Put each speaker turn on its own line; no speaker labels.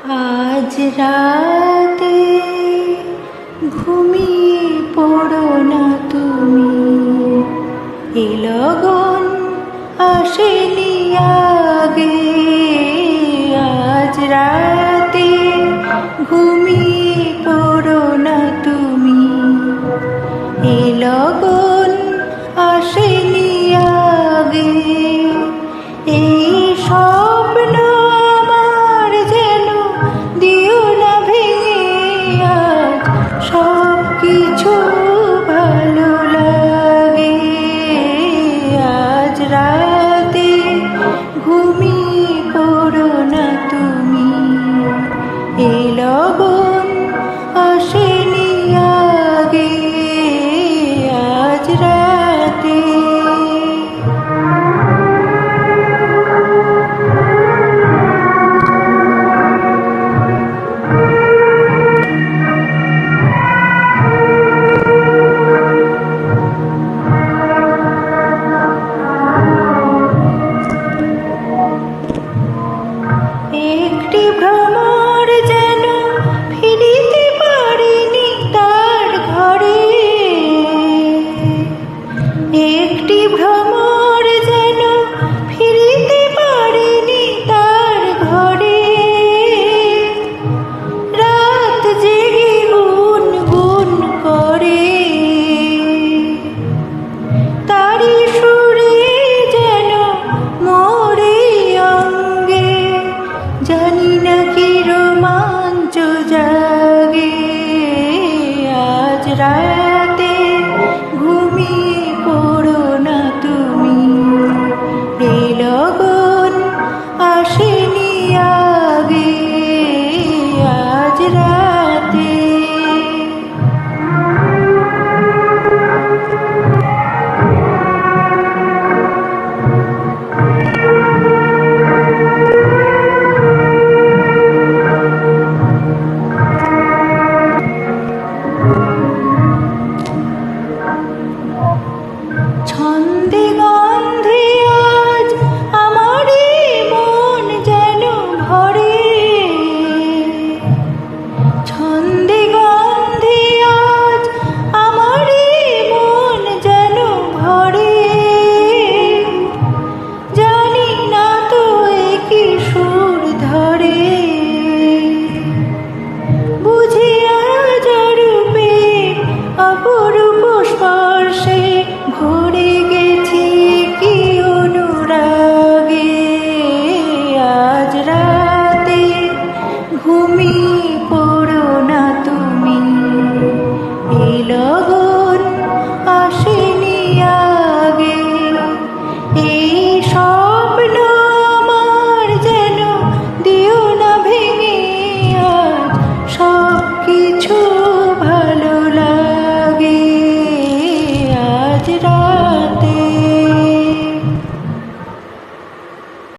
আজ রাতে ঘুমিয়ে পড়ো না তুমি। লগন আসেনি আগে আজ রাতে ঘুমিয়ে পড়ো একটি ভ্রমর যেন ফিরিতে পারেনি তার ঘরে। রাত জেগে গুন গুন করে। তারি সুরে যেন মরে অঙ্গে, জানি না কি রোমাঞ্চ জাগে। আজ রায় 천디 건드 你不。